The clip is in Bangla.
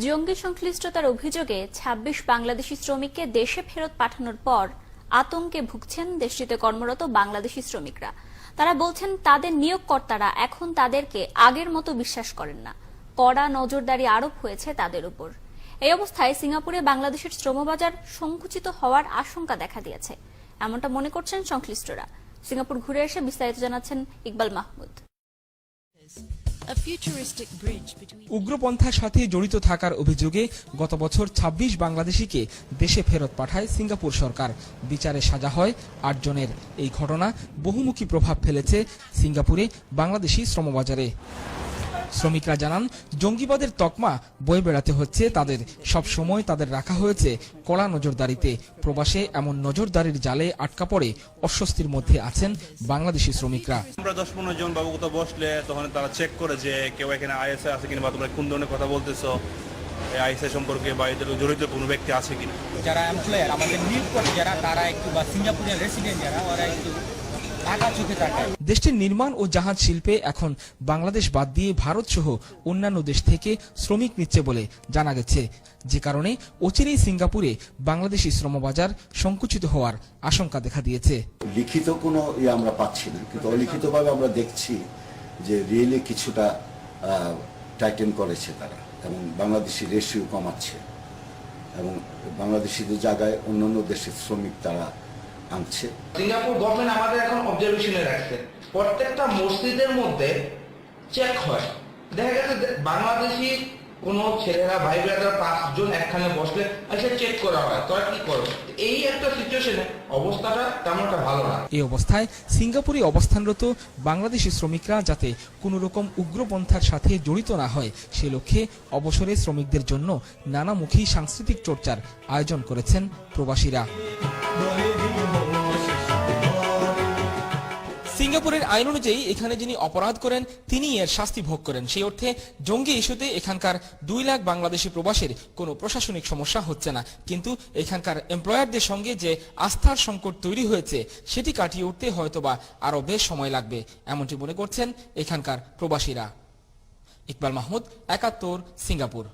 জঙ্গি সংশ্লিষ্টতার অভিযোগে ২৬ বাংলাদেশি শ্রমিককে দেশে ফেরত পাঠানোর পর আতঙ্কে ভুগছেন দেশটিতে কর্মরত বাংলাদেশি শ্রমিকরা। তারা বলছেন, তাদের নিয়োগকর্তারা এখন তাদেরকে আগের মতো বিশ্বাস করেন না। কড়া নজরদারি আরোপ হয়েছে তাদের উপর। এই অবস্থায় সিঙ্গাপুরে বাংলাদেশের শ্রমবাজার সংকুচিত হওয়ার আশঙ্কা দেখা দিয়েছে। এমনটা মনে করছেন সংশ্লিষ্টরা। সিঙ্গাপুর ঘুরে এসে বিস্তারিত জানাচ্ছেন ইকবাল মাহমুদ। উগ্রপন্থার সাথে জড়িত থাকার অভিযোগে গত বছর ২৬ বাংলাদেশিকে দেশে ফেরত পাঠায় সিঙ্গাপুর সরকার। বিচারে সাজা হয় আটজনের। এই ঘটনা বহুমুখী প্রভাব ফেলেছে সিঙ্গাপুরে বাংলাদেশি শ্রমবাজারে। শ্রমিকরা জানান জঙ্গিবাদের তকমা বয়ে বেড়াতে হচ্ছে তাদের। সব সময় তাদের রাখা হয়েছে কড়া নজরদারিতে। প্রবাসে এমন নজরদারির জালে আটকা পড়ে অস্বস্তির মধ্যে আছেন বাংলাদেশি শ্রমিকরা। আমরা দশ পনেরো জন বাবু কোথাও বসলে তখন তারা চেক করে যে কেউ এখানে আইএসএ আছে কিনা বা তোমরা কোন ধরনের কথা বলতেছো? এই আইএসএ সম্পর্কে বা এদের জড়িত কোনো ব্যক্তি আছে কিনা? যারা এমপ্লয়ার আমাদের নিয়োগ করে যারা তারা একটু বা সিঙ্গাপুরের রেসিডেন্ট যারা ওরা একটু দেশটির নির্মাণ ও জাহাজ শিল্পে এখন বাংলাদেশ বাদ দিয়ে ভারত সহ অন্যান্য দেশ থেকে শ্রমিক নিচ্ছে বলে জানা গেছে। যে কারণে অচিরেই সিঙ্গাপুরে বাংলাদেশি শ্রমবাজার সংকুচিত হওয়ার আশঙ্কা দেখা দিয়েছে। লিখিত কোনো ইয়ে আমরা পাচ্ছি না কিন্তু অলিখিতভাবে আমরা দেখছি যে রিয়েলি কিছুটা টাইটেন করেছে তারা এবং বাংলাদেশি রেশিও কমাচ্ছে এবং বাংলাদেশিদের জায়গায় অন্যান্য দেশের শ্রমিক তারা আনছে সিঙ্গাপুর গভর্নমেন্ট আমাদের এখন অবজারভেশনে রাখছে। প্রত্যেকটা মসজিদের মধ্যে চেক হয়। দেখা গেছে বাংলাদেশি কোন ছেলেরা ভাই ব্রাদার পাঁচজন একখানে বসলে এসে চেক করা হয়। তোরা কি করো এই একটা সিচুয়েশনে অবস্থাটা তেমন একটা ভালো না। এই অবস্থায় সিঙ্গাপুরে অবস্থানরত বাংলাদেশি শ্রমিকরা যাতে কোনো রকম উগ্রপন্থার সাথে জড়িত না হয় সে লক্ষ্যে অবসরে শ্রমিকদের জন্য নানামুখী সাংস্কৃতিক চর্চার আয়োজন করেছেন প্রবাসীরা। সিঙ্গাপুরের আইন অনুযায়ী এখানে যিনি অপরাধ করেন তিনি এর শাস্তি ভোগ করেন। সেই অর্থে জঙ্গি ইস্যুতে এখানকার দুই লাখ বাংলাদেশি প্রবাসীর কোনো প্রশাসনিক সমস্যা হচ্ছে না। কিন্তু এখানকার এমপ্লয়ারদের সঙ্গে যে আস্থার সংকট তৈরি হয়েছে, সেটি কাটিয়ে উঠতে হয়তোবা আরও বেশ সময় লাগবে, এমনটি মনে করছেন এখানকার প্রবাসীরা। ইকবাল মাহমুদ, একাত্তর, সিঙ্গাপুর।